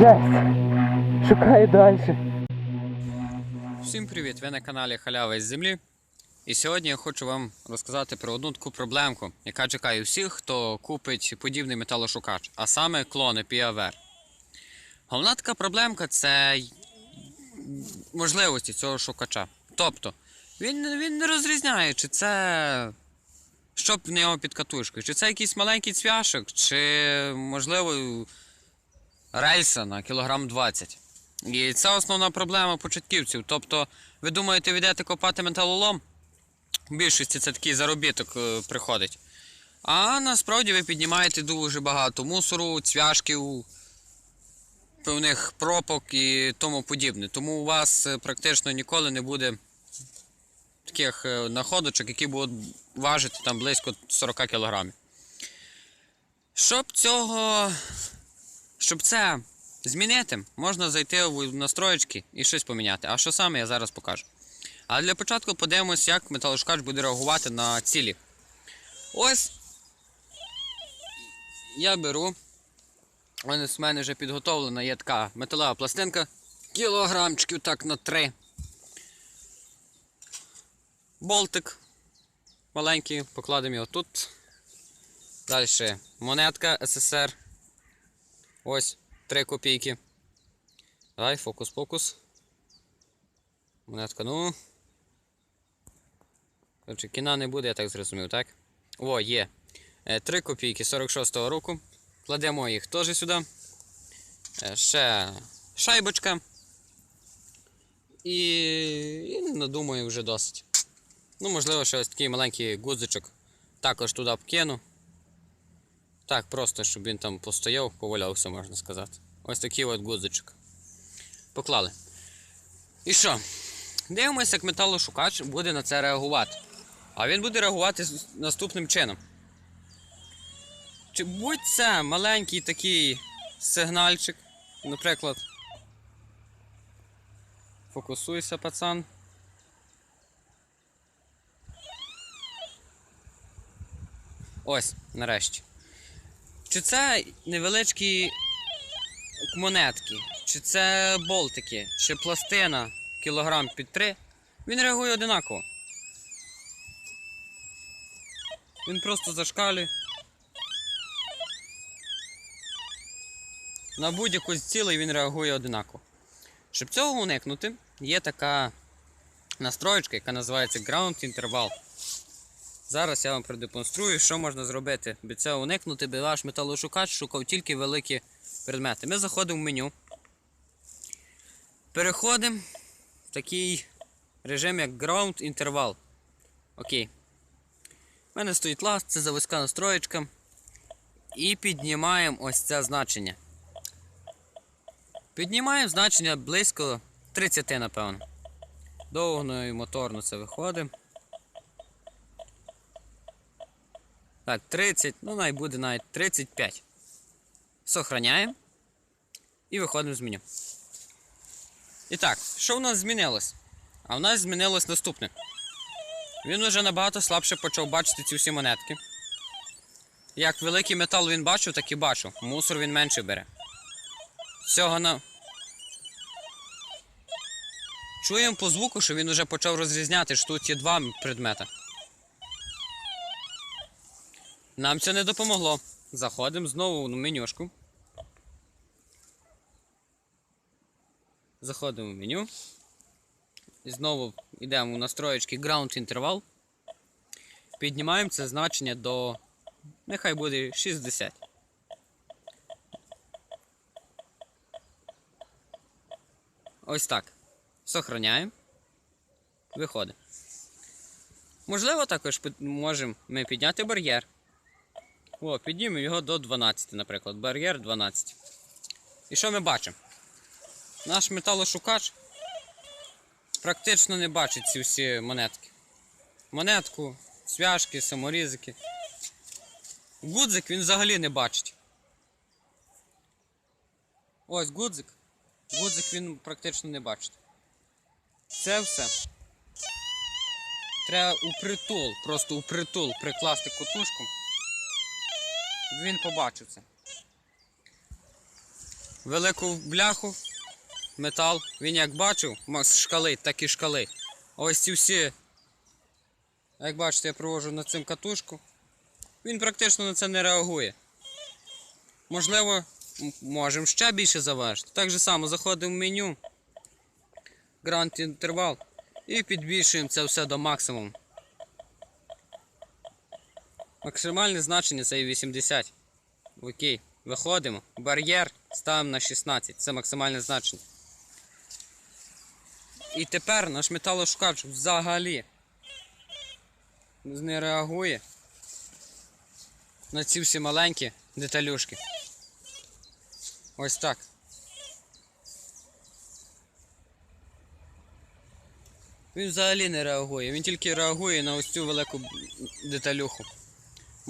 Жесть. Шукаю далі. Всім привіт! Ви на каналі Халява із землі. І сьогодні я хочу вам розказати про одну таку проблемку, яка чекає всіх, хто купить подібний металошукач, а саме клони PAVR. Головна така проблемка це можливості цього шукача. Тобто, він, він не розрізняє, чи це що в нього під катушкою, чи це якийсь маленький цвяшок, чи, можливо, рельса на кілограм 20. І це основна проблема початківців. Тобто, ви думаєте, йдете копати металолом? В більшості це такий заробіток е, приходить. А насправді ви піднімаєте дуже багато мусору, цвяшків, певних пропок і тому подібне. Тому у вас е, практично ніколи не буде таких е, находочок, які будуть важити там близько 40 кг. Щоб цього щоб це змінити, можна зайти в настроєчки і щось поміняти. А що саме я зараз покажу. А для початку подивимось, як металошукач буде реагувати на цілі. Ось я беру. Ось в мене вже підготовлена є така металева пластинка. Кілограмчиків так на 3. Болтик. Маленький, покладемо його тут. Далі монетка СССР. Ось 3 копійки. Давай, фокус-фокус. Монетка, ну. Коротше, кіна не буде, я так зрозумів, так? О, є. 3 копійки 46-го року. Кладемо їх теж сюди. Е, Ще шайбочка. І, і думаю, вже досить. Ну, можливо, ще ось такий маленький гудзичок також туди вкину. Так, просто, щоб він там постояв, повалявся, можна сказати. Ось такий от гудзичок. Поклали. І що? Дивимося, як металошукач буде на це реагувати. А він буде реагувати наступним чином. Чи будь це маленький такий сигнальчик, наприклад. Фокусуйся, пацан. Ось, нарешті. Чи це невеличкі монетки, чи це болтики, чи пластина кілограм під 3, він реагує одинаково. Він просто зашкалює. На будь-яку з цілей він реагує одинаково. Щоб цього уникнути, є така настроєчка, яка називається Ground Interval. Зараз я вам продемонструю, що можна зробити, би цього уникнути, би ваш металошукач шукав тільки великі предмети. Ми заходимо в меню. Переходимо в такий режим, як Ground Interval. Окей. У мене стоїть ласт, це заводська настроєчка. І піднімаємо ось це значення. Піднімаємо значення близько 30, напевно. Довго і моторно це виходить. Так, 30, ну най буде навіть 35. Сохраняємо. І виходимо з меню. І так, що у нас змінилось? А у нас змінилось наступне. Він уже набагато слабше почав бачити ці всі монетки. Як великий метал він бачив, так і бачив. Мусор він менше бере. Цього на. Чуємо по звуку, що він уже почав розрізняти, що тут є два предмета. Нам це не допомогло. Заходимо знову в менюшку. Заходимо в меню. І знову йдемо в настроєчки Ground Interval. Піднімаємо це значення до. Нехай буде 60. Ось так. Сохраняємо. Виходить. Можливо, також можемо ми підняти бар'єр. О, піднімемо його до 12, наприклад. Бар'єр 12. І що ми бачимо? Наш металошукач практично не бачить ці всі монетки. Монетку, цвяшки, саморізики. Гудзик він взагалі не бачить. Ось гудзик. Гудзик він практично не бачить. Це все. Треба у притул, просто у притул прикласти котушку. Він побачив це. велику бляху, метал. Він як бачив, шкали, так і шкали. Ось ці всі, як бачите, я проводжу на цим катушку. Він практично на це не реагує. Можливо, можемо ще більше заважити. Так же само заходимо в меню, грант інтервал і підбільшуємо це все до максимуму. Максимальне значення це і 80. Окей, виходимо. Бар'єр ставимо на 16. Це максимальне значення. І тепер наш металошукач взагалі не реагує на ці всі маленькі деталюшки. Ось так. Він взагалі не реагує, він тільки реагує на ось цю велику деталюху.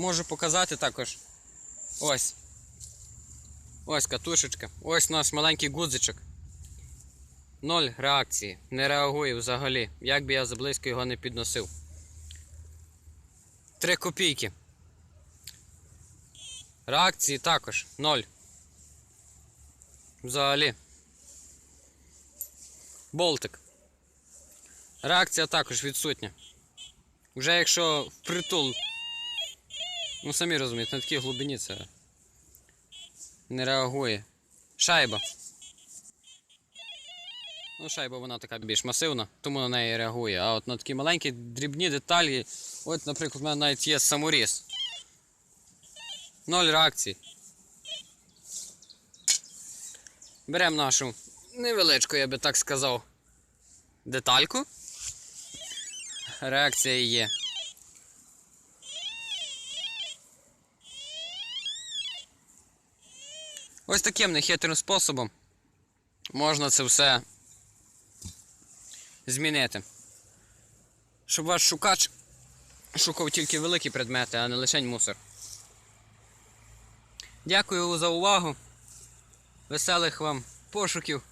Можу показати також. Ось. Ось катушечка. Ось наш маленький гудзичок. Ноль реакції. Не реагує взагалі. Як би я заблизько його не підносив. Три копійки. Реакції також. Ноль. Взагалі. Болтик. Реакція також відсутня. Вже якщо впритул Ну, самі розумієте, на такій глибині це не реагує. Шайба. Ну, шайба вона така більш масивна, тому на неї реагує. А от на такі маленькі дрібні деталі, от, наприклад, у мене навіть є саморіз. Ноль реакцій. Беремо нашу невеличку, я би так сказав, детальку. Реакція є. Ось таким нехитрим способом можна це все змінити. Щоб ваш шукач шукав тільки великі предмети, а не лише мусор. Дякую за увагу. Веселих вам пошуків.